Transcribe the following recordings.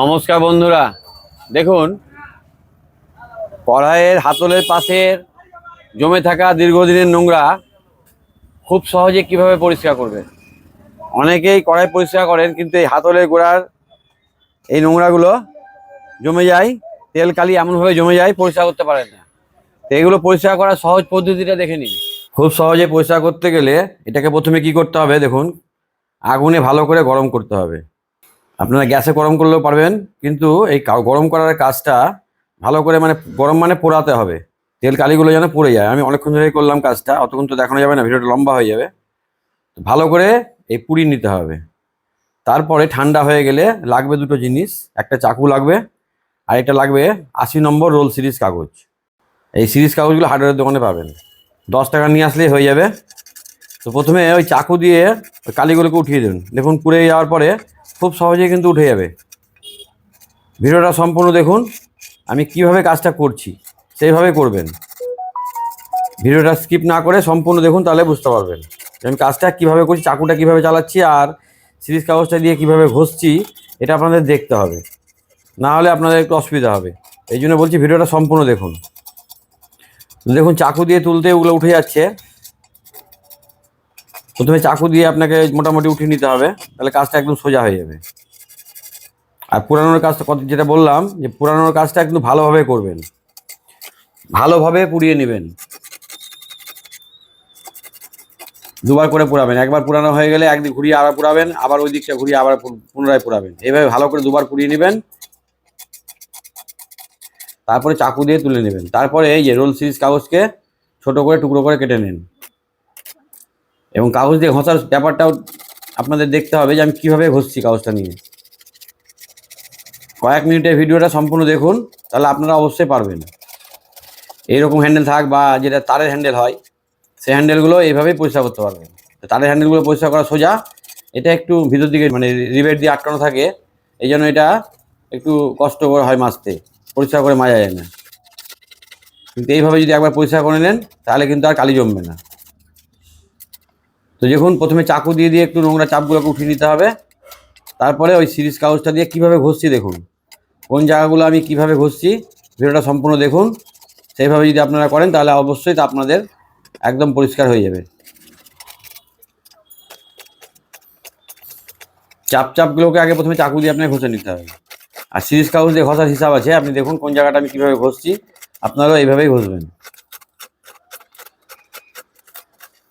নমস্কার বন্ধুরা। দেখুন, কড়াইয়ের, হাতলের পাশের, জমে থাকা দীর্ঘদিনের নোংরা খুব সহজে কীভাবে পরিষ্কার করবে অনেকেই কড়াই পরিষ্কার করেন, কিন্তু এই হাতলের গোড়ার এই নোংরাগুলো জমে যায়, তেল কালি এমনভাবে জমে যায়, পরিষ্কার করতে পারেন না। তো এগুলো পরিষ্কার করার সহজ পদ্ধতিটা দেখে নিন। খুব সহজে পরিষ্কার করতে গেলে এটাকে প্রথমে কি করতে হবে? দেখুন, আগুনে ভালো করে গরম করতে হবে। আপনারা গ্যাসে গরম করলেও পারবেন, কিন্তু এই গরম করার কাজটা ভালো করে মানে গরম মানে পোড়াতে হবে। তেল কালিগুলো যেন পড়ে যায়। আমি অনেকক্ষণ ধরেই করলাম কাজটা, অতক্ষণ তো দেখানো যাবে না, ভিডিওটা লম্বা হয়ে যাবে। ভালো করে এই পুড়ি নিতে হবে। তারপরে ঠান্ডা হয়ে গেলে লাগবে দুটো জিনিস, একটা চাকু লাগবে, আর একটা লাগবে আশি নম্বর রোল সিরিজ কাগজ। এই সিরিজ কাগজগুলো হার্ডওয়্যারের দোকানে পাবেন। দশ টাকা নিয়ে আসলেই হয়ে যাবে। তো প্রথমে ওই চাকু দিয়ে কালিগুলোকে উঠিয়ে দেবেন দেখুন, পুড়ে যাওয়ার পরে খুব সহজেই কিন্তু উঠে যাবে। ভিডিওটা সম্পূর্ণ দেখুন, আমি কীভাবে কাজটা করছি, সেইভাবে করবেন। ভিডিওটা স্কিপ না করে সম্পূর্ণ দেখুন, তাহলে বুঝতে পারবেন আমি কাজটা কীভাবে করছি, চাকুটা কীভাবে চালাচ্ছি, আর সিরিজ কাগজটা দিয়ে কীভাবে ঘষছি, এটা আপনাদের দেখতে হবে। না হলে আপনাদের একটু অসুবিধা হবে। এই জন্য বলছি, ভিডিওটা সম্পূর্ণ দেখুন। দেখুন, চাকু দিয়ে তুলতে ওগুলো উঠে যাচ্ছে। প্রথমে চাকু দিয়ে আপনাকে মোটামুটি উঠিয়ে নিতে হবে, তাহলে কাজটা একদম সোজা হয়ে যাবে। আর পুরানোর কাজটা কত, যেটা বললাম, যে পুরানোর কাজটা একদম ভালোভাবে করবেন। ভালোভাবে পুড়িয়ে নেবেন। দুবার করে পুরাবেন। একবার পুরানো হয়ে গেলে একদিক ঘুরিয়ে আবার পুরাবেন, আবার ওই দিকটা ঘুরিয়ে আবার পুনরায় পুরাবেন। এইভাবে ভালো করে দুবার পুড়িয়ে নেবেন। তারপরে চাকু দিয়ে তুলে নেবেন। তারপরে এই যে রোল সিরিজ কাগজকে ছোট করে, টুকরো করে কেটে নিন। এবং কাগজ দিয়ে ঘষার ব্যাপারটাও আপনাদের দেখতে হবে যে আমি কীভাবে ঘষছি কাগজটা নিয়ে। কয়েক মিনিটের ভিডিওটা সম্পূর্ণ দেখুন, তাহলে আপনারা অবশ্যই পারবেন। এইরকম হ্যান্ডেল থাক বা যেটা তারের হ্যান্ডেল হয়, সেই হ্যান্ডেলগুলো এইভাবেই পরিষ্কার করতে পারবেন। তারের হ্যান্ডেলগুলো পরিষ্কার করা সোজা, এটা একটু ভিতর দিকে মানে রিবেট দিয়ে আটকানো থাকে, এই জন্য এটা একটু কষ্টকর হয় মাজতে, পরিষ্কার করে মাজা যায় না। কিন্তু এইভাবে যদি একবার পরিষ্কার করে নেন, তাহলে কিন্তু আর কালি জমবে না। তো দেখুন, প্রথমে চাকু দিয়ে দিয়ে একটু নোংরা চাপগুলোকে উঠিয়ে নিতে হবে। তারপরে ওই সিরিজ কাগজটা দিয়ে কীভাবে ঘষছি দেখুন। কোন জায়গাগুলো আমি কীভাবে ঘষছি, ভিডিওটা সম্পূর্ণ দেখুন। সেইভাবে যদি আপনারা করেন, তাহলে অবশ্যই তা আপনাদের একদম পরিষ্কার হয়ে যাবে। চাপ চাপগুলোকে আগে প্রথমে চাকু দিয়ে আপনাকে ঘষে নিতে হবে। আর সিরিজ কাগজ দিয়ে ঘষার হিসাব আছে। আপনি দেখুন কোন জায়গাটা আমি কীভাবে ঘষছি। আপনারাও এইভাবেই ঘষবেন।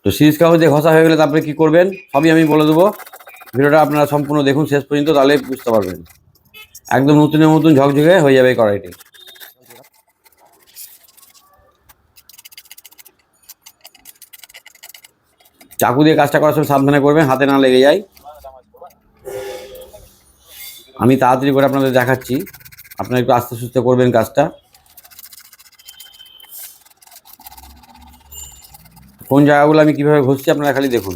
তো সিরিজ কাগজ ঘষা হয়ে গেলে তারপরে কী করবেন? সবই আমি বলে দেবো। ভিডিওটা আপনারা সম্পূর্ণ দেখুন, শেষ পর্যন্ত, তাহলে বুঝতে পারবেন। একদম নতুনের মতন ঝকঝকে হয়ে যাবে কড়াইটি। চাকু দিয়ে কাজটা করার সময় সাবধানে করবেন, হাতে না লেগে যায়। আমি তাড়াতাড়ি করে আপনাদের দেখাচ্ছি। আপনারা একটু আস্তে সুস্তে করবেন কাজটা। কোন জায়গাগুলো আমি কীভাবে ঘষছি আপনারা খালি দেখুন।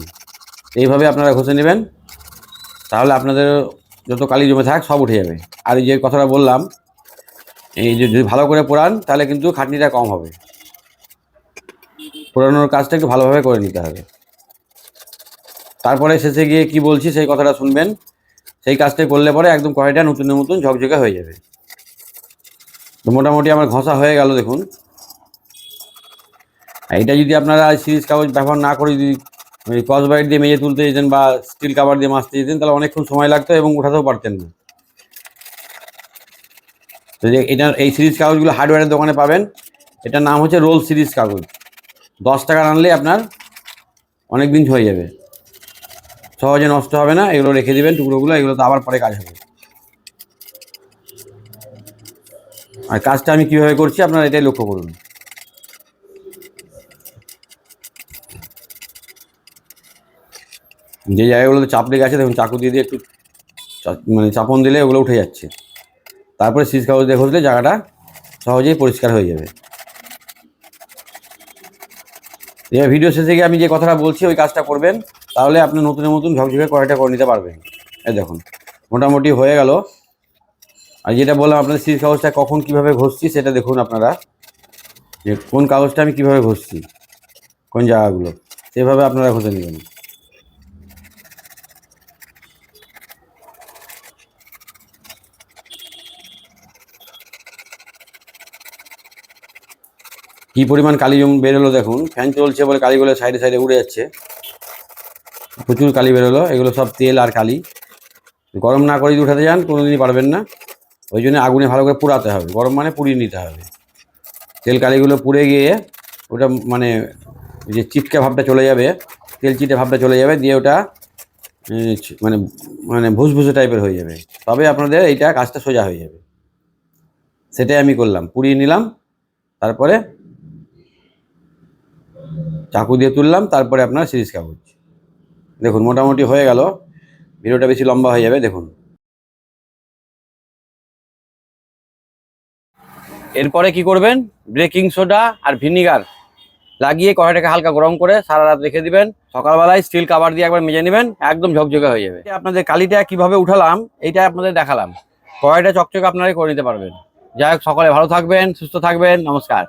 এইভাবে আপনারা ঘষে নেবেন, তাহলে আপনাদের যত কালি জমে থাক সব উঠে যাবে। আর এই যে কথাটা বললাম, এই যে যদি ভালো করে পোড়ান, তাহলে কিন্তু খাটনিটা কম হবে। পোড়ানোর কাজটা একটু ভালোভাবে করে নিতে হবে। তারপরে শেষে গিয়ে কি বলছি, সেই কথাটা শুনবেন। সেই কাজটা করলে পরে একদম কড়াইটা নতুন নতুন ঝকঝকে হয়ে যাবে। মোটামুটি আমার ঘষা হয়ে গেল, দেখুন। এটা যদি আপনারা সিরিজ কাগজ ব্যবহার না করে যদি কস বাইট দিয়ে মেজে তুলতে যেতেন বা স্টিল কাভার দিয়ে মাজতে যেতেন, তাহলে অনেকক্ষণ সময় লাগতো এবং উঠাতেও পারতেন না। তো যে এটা, এই সিরিজ কাগজগুলো হার্ডওয়্যারের দোকানে পাবেন। এটার নাম হচ্ছে রোল সিরিজ কাগজ। দশ টাকা আনলে আপনার অনেক দিন হয়ে যাবে। সহজে নষ্ট হবে না, এগুলো রেখে দেবেন টুকরোগুলো, এগুলো তো আবার পরে কাজ হবে। আর কাজটা আমি কীভাবে করছি, আপনারা এটাই লক্ষ্য করুন। যে জায়গাগুলোতে চাপ লেগে আছে, দেখুন, চাকু দিয়ে দিয়ে একটু মানে চাপন দিলে ওগুলো উঠে যাচ্ছে। তারপরে সিজ কাগজ দিয়ে ঘষলে জায়গাটা সহজেই পরিষ্কার হয়ে যাবে। এবার ভিডিও শেষে গিয়ে আমি যে কথাটা বলছি, ওই কাজটা করবেন, তাহলে আপনি নতুনের মতন ঝকঝকে কড়াইটা করে নিতে পারবেন। এই দেখুন, মোটামুটি হয়ে গেল। আর যেটা বললাম, আপনাদের সিজ কাগজটা কখন কীভাবে ঘষছি, সেটা দেখুন আপনারা, যে কোন কাগজটা আমি কীভাবে ঘষছি, কোন জায়গাগুলো, সেভাবে আপনারা ঘষে নেবেন। কি পরিমাণ কালি বেরোলো দেখুন, ফ্যান চলছে বলে কালিগুলো সাইডে সাইডে উড়ে যাচ্ছে। প্রচুর কালি বেরোলো, এগুলো সব তেল আর কালি। গরম না করে উঠাতে যান, কোনোদিনই পারবেন না। ওই জন্য আগুনে ভালো করে পুড়াতে হবে, গরম মানে পুড়িয়ে নিতে হবে। তেল কালিগুলো পুড়ে গিয়ে ওটা মানে যে চিটকা ভাবটা চলে যাবে, তেল চিটে ভাবটা চলে যাবে, দিয়ে ওটা মানে মানে ভুসভুসে টাইপের হয়ে যাবে। তবে আপনাদের এইটা কাজটা সোজা হয়ে যাবে। সেটাই আমি করলাম, পুড়িয়ে নিলাম, তারপরে চাকু দিয়ে তুললাম, তারপরে আপনার সিরিজ কাগজ দেখুন, মোটামুটি হয়ে গেল। ভিডিওটা বেশি লম্বা হয়ে যাবে, দেখুন। এরপরে কি করবেন? বেকিং সোডা আর ভিনিগার লাগিয়ে কড়াইটাকে হালকা গরম করে সারা রাত রেখে দিবেন। সকালবেলায় স্টিল কাভার দিয়ে একবার মেজে নেবেন, একদম ঝকঝকে হয়ে যাবে। আপনাদের কালিটা কীভাবে উঠালাম, এইটা আপনাদের দেখালাম। কড়াইটা চকচকে আপনারা করে নিতে পারবেন। যাই হোক, সকালে ভালো থাকবেন, সুস্থ থাকবেন, নমস্কার।